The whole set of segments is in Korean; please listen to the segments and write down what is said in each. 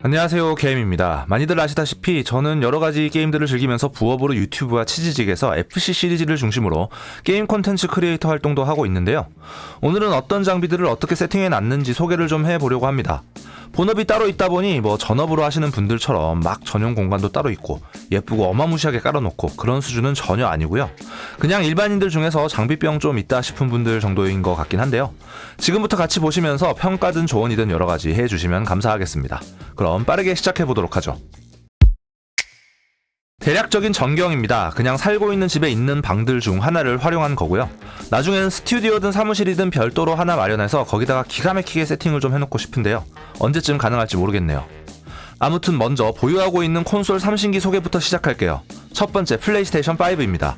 안녕하세요 게임입니다. 많이들 아시다시피 저는 여러가지 게임들을 즐기면서 부업으로 유튜브와 치즈직에서 FC 시리즈를 중심으로 게임 콘텐츠 크리에이터 활동도 하고 있는데요. 오늘은 어떤 장비들을 어떻게 세팅해 놨는지 소개를 좀 해보려고 합니다. 본업이 따로 있다 보니 뭐 전업으로 하시는 분들처럼 막 전용 공간도 따로 있고 예쁘고 어마무시하게 깔아놓고 그런 수준은 전혀 아니고요. 그냥 일반인들 중에서 장비병 좀 있다 싶은 분들 정도인 것 같긴 한데요. 지금부터 같이 보시면서 평가든 조언이든 여러 가지 해주시면 감사하겠습니다. 그럼 빠르게 시작해 보도록 하죠. 대략적인 전경입니다. 그냥 살고 있는 집에 있는 방들 중 하나를 활용한 거고요. 나중에는 스튜디오든 사무실이든 별도로 하나 마련해서 거기다가 기가 막히게 세팅을 좀 해놓고 싶은데요. 언제쯤 가능할지 모르겠네요. 아무튼 먼저 보유하고 있는 콘솔 3신기 소개부터 시작할게요. 첫 번째 플레이스테이션 5입니다.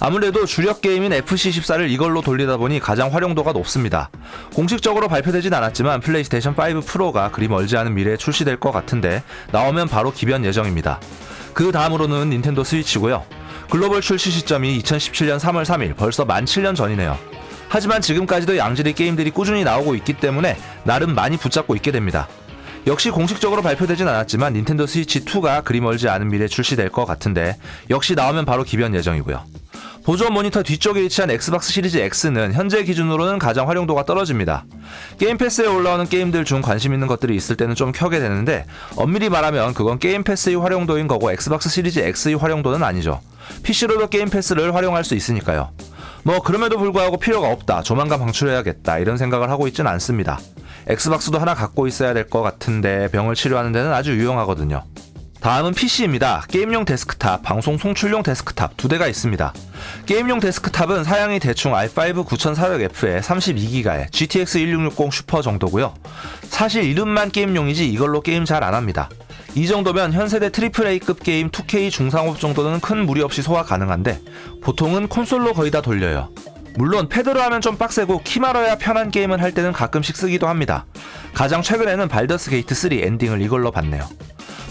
아무래도 주력 게임인 FC14를 이걸로 돌리다 보니 가장 활용도가 높습니다. 공식적으로 발표되진 않았지만 플레이스테이션 5 프로가 그리 멀지 않은 미래에 출시될 것 같은데 나오면 바로 기변 예정입니다. 그 다음으로는 닌텐도 스위치고요. 글로벌 출시 시점이 2017년 3월 3일 벌써 만 7년 전이네요. 하지만 지금까지도 양질의 게임들이 꾸준히 나오고 있기 때문에 나름 많이 붙잡고 있게 됩니다. 역시 공식적으로 발표되진 않았지만 닌텐도 스위치 2가 그리 멀지 않은 미래에 출시될 것 같은데 역시 나오면 바로 기변 예정이고요. 보조 모니터 뒤쪽에 위치한 엑스박스 시리즈 X는 현재 기준으로는 가장 활용도가 떨어집니다. 게임 패스에 올라오는 게임들 중 관심 있는 것들이 있을 때는 좀 켜게 되는데 엄밀히 말하면 그건 게임 패스의 활용도인 거고 엑스박스 시리즈 X의 활용도는 아니죠. PC로도 게임 패스를 활용할 수 있으니까요. 뭐 그럼에도 불구하고 필요가 없다, 조만간 방출해야겠다 이런 생각을 하고 있진 않습니다. 엑스박스도 하나 갖고 있어야 될 것 같은데 병을 치료하는 데는 아주 유용하거든요. 다음은 PC입니다. 게임용 데스크탑, 방송 송출용 데스크탑 두 대가 있습니다. 게임용 데스크탑은 사양이 대충 i5 9400F에 32기가에 GTX 1660 슈퍼 정도고요. 사실 이름만 게임용이지 이걸로 게임 잘 안 합니다. 이 정도면 현세대 트리플 A급 게임 2K 중상업 정도는 큰 무리 없이 소화 가능한데 보통은 콘솔로 거의 다 돌려요. 물론 패드로 하면 좀 빡세고 키말어야 편한 게임을 할 때는 가끔씩 쓰기도 합니다. 가장 최근에는 발더스 게이트 3 엔딩을 이걸로 봤네요.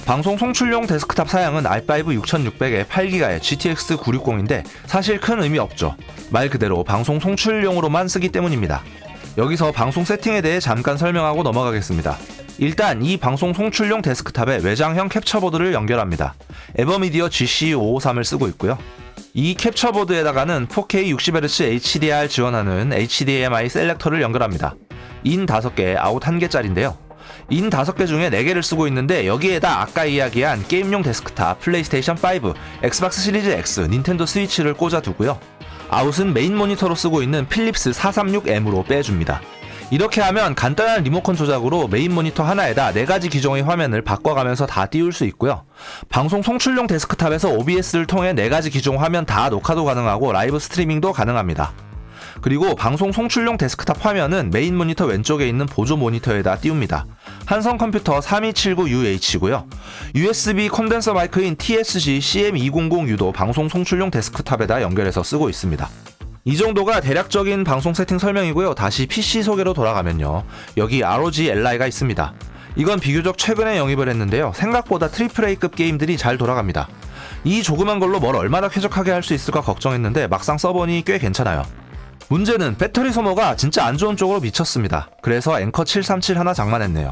방송 송출용 데스크탑 사양은 i5 6600에 8기가의 GTX 960인데 사실 큰 의미 없죠. 말 그대로 방송 송출용으로만 쓰기 때문입니다. 여기서 방송 세팅에 대해 잠깐 설명하고 넘어가겠습니다. 일단 이 방송 송출용 데스크탑에 외장형 캡처보드를 연결합니다. 에버미디어 GC553을 쓰고 있고요. 이 캡처보드에다가는 4K 60Hz HDR 지원하는 HDMI 셀렉터를 연결합니다. 인 5개, 아웃 1개짜리인데요. 인 5개 중에 4개를 쓰고 있는데 여기에다 아까 이야기한 게임용 데스크탑, 플레이스테이션 5, 엑스박스 시리즈 X, 닌텐도 스위치를 꽂아두고요. 아웃은 메인 모니터로 쓰고 있는 필립스 436M으로 빼줍니다. 이렇게 하면 간단한 리모컨 조작으로 메인 모니터 하나에다 4가지 기종의 화면을 바꿔가면서 다 띄울 수 있고요. 방송 송출용 데스크탑에서 OBS를 통해 4가지 기종 화면 다 녹화도 가능하고 라이브 스트리밍도 가능합니다. 그리고 방송 송출용 데스크탑 화면은 메인 모니터 왼쪽에 있는 보조 모니터에다 띄웁니다. 한성 컴퓨터 3279UH고요. USB 콘덴서 마이크인 TSG CM200U도 방송 송출용 데스크탑에다 연결해서 쓰고 있습니다. 이 정도가 대략적인 방송 세팅 설명이고요. 다시 PC 소개로 돌아가면요. 여기 ROG Li가 있습니다. 이건 비교적 최근에 영입을 했는데요. 생각보다 트리플 A급 게임들이 잘 돌아갑니다. 이 조그만 걸로 뭘 얼마나 쾌적하게 할 수 있을까 걱정했는데 막상 써보니 꽤 괜찮아요. 문제는 배터리 소모가 진짜 안 좋은 쪽으로 미쳤습니다. 그래서 앵커 737 하나 장만했네요.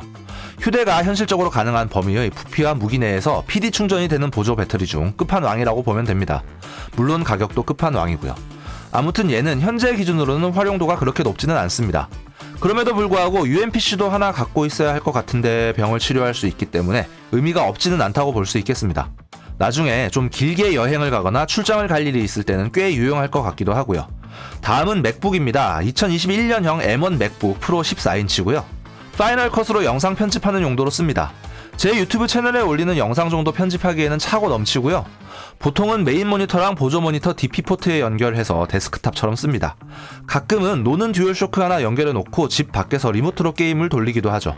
휴대가 현실적으로 가능한 범위의 부피와 무기 내에서 PD 충전이 되는 보조 배터리 중 끝판왕이라고 보면 됩니다. 물론 가격도 끝판왕이고요. 아무튼 얘는 현재 기준으로는 활용도가 그렇게 높지는 않습니다. 그럼에도 불구하고 UMPC도 하나 갖고 있어야 할 것 같은데 병을 치료할 수 있기 때문에 의미가 없지는 않다고 볼 수 있겠습니다. 나중에 좀 길게 여행을 가거나 출장을 갈 일이 있을 때는 꽤 유용할 것 같기도 하고요. 다음은 맥북입니다. 2021년형 M1 맥북 프로 14인치고요. 파이널 컷으로 영상 편집하는 용도로 씁니다. 제 유튜브 채널에 올리는 영상 정도 편집하기에는 차고 넘치고요. 보통은 메인 모니터랑 보조 모니터 DP 포트에 연결해서 데스크탑처럼 씁니다. 가끔은 노는 듀얼쇼크 하나 연결해 놓고 집 밖에서 리모트로 게임을 돌리기도 하죠.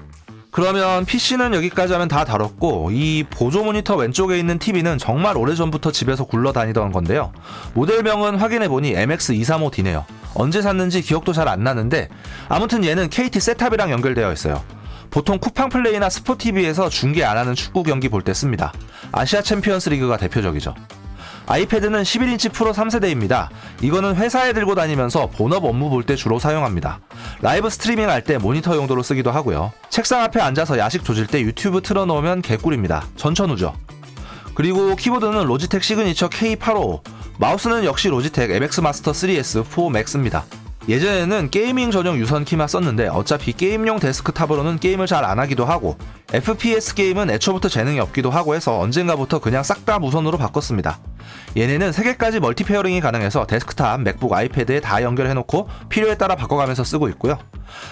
그러면 PC는 여기까지 하면 다 다뤘고 이 보조 모니터 왼쪽에 있는 TV는 정말 오래전부터 집에서 굴러다니던 건데요. 모델명은 확인해 보니 MX235D네요. 언제 샀는지 기억도 잘 안 나는데 아무튼 얘는 KT 셋탑이랑 연결되어 있어요. 보통 쿠팡 플레이나 스포티비에서 중계 안 하는 축구 경기 볼 때 씁니다. 아시아 챔피언스 리그가 대표적이죠. 아이패드는 11인치 프로 3세대입니다. 이거는 회사에 들고 다니면서 본업 업무 볼 때 주로 사용합니다. 라이브 스트리밍 할 때 모니터 용도로 쓰기도 하고요. 책상 앞에 앉아서 야식 조질 때 유튜브 틀어놓으면 개꿀입니다. 전천후죠. 그리고 키보드는 로지텍 시그니처 K855, 마우스는 역시 로지텍 MX 마스터 3S 4 Max입니다. 예전에는 게이밍 전용 유선 키만 썼는데 어차피 게임용 데스크탑으로는 게임을 잘 안 하기도 하고 FPS 게임은 애초부터 재능이 없기도 하고 해서 언젠가부터 그냥 싹 다 무선으로 바꿨습니다. 얘네는 3개까지 멀티 페어링이 가능해서 데스크탑, 맥북, 아이패드에 다 연결해놓고 필요에 따라 바꿔가면서 쓰고 있고요.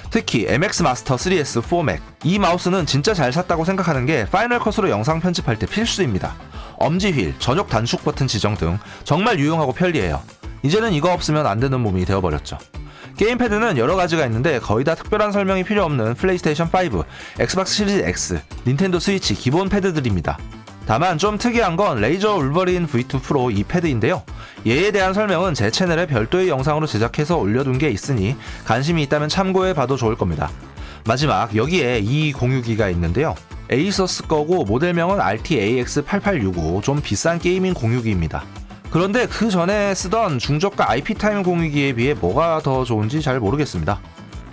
특히 MX 마스터 3S 4 Mac 이 마우스는 진짜 잘 샀다고 생각하는 게 파이널 컷으로 영상 편집할 때 필수입니다. 엄지 휠, 전역 단축 버튼 지정 등 정말 유용하고 편리해요. 이제는 이거 없으면 안 되는 몸이 되어버렸죠. 게임패드는 여러 가지가 있는데 거의 다 특별한 설명이 필요 없는 플레이스테이션 5, 엑스박스 시리즈 X, 닌텐도 스위치 기본 패드들입니다. 다만 좀 특이한 건 레이저 울버린 V2 프로 이 패드인데요. 얘에 대한 설명은 제 채널에 별도의 영상으로 제작해서 올려둔 게 있으니 관심이 있다면 참고해 봐도 좋을 겁니다. 마지막 여기에 이 공유기가 있는데요. 에이서스 거고 모델명은 RTAX8865 좀 비싼 게이밍 공유기입니다. 그런데 그 전에 쓰던 중저가 IP타임 공유기에 비해 뭐가 더 좋은지 잘 모르겠습니다.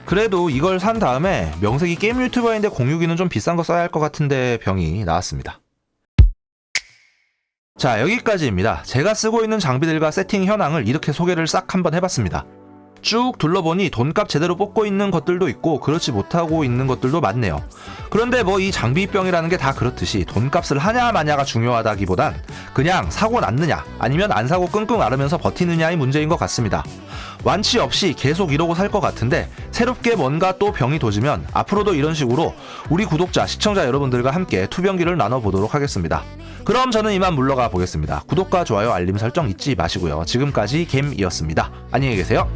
그래도 이걸 산 다음에 명색이 게임 유튜버인데 공유기는 좀 비싼 거 써야 할 것 같은데 병이 나왔습니다. 자 여기까지입니다. 제가 쓰고 있는 장비들과 세팅 현황을 이렇게 소개를 싹 한번 해봤습니다. 쭉 둘러보니 돈값 제대로 뽑고 있는 것들도 있고 그렇지 못하고 있는 것들도 많네요. 그런데 뭐 이 장비병이라는 게 다 그렇듯이 돈값을 하냐 마냐가 중요하다기보단 그냥 사고 났느냐 아니면 안 사고 끙끙 앓으면서 버티느냐의 문제인 것 같습니다. 완치 없이 계속 이러고 살 것 같은데 새롭게 뭔가 또 병이 도지면 앞으로도 이런 식으로 우리 구독자 시청자 여러분들과 함께 투병기를 나눠보도록 하겠습니다. 그럼 저는 이만 물러가 보겠습니다. 구독과 좋아요 알림 설정 잊지 마시고요. 지금까지 gem이었습니다. 안녕히 계세요.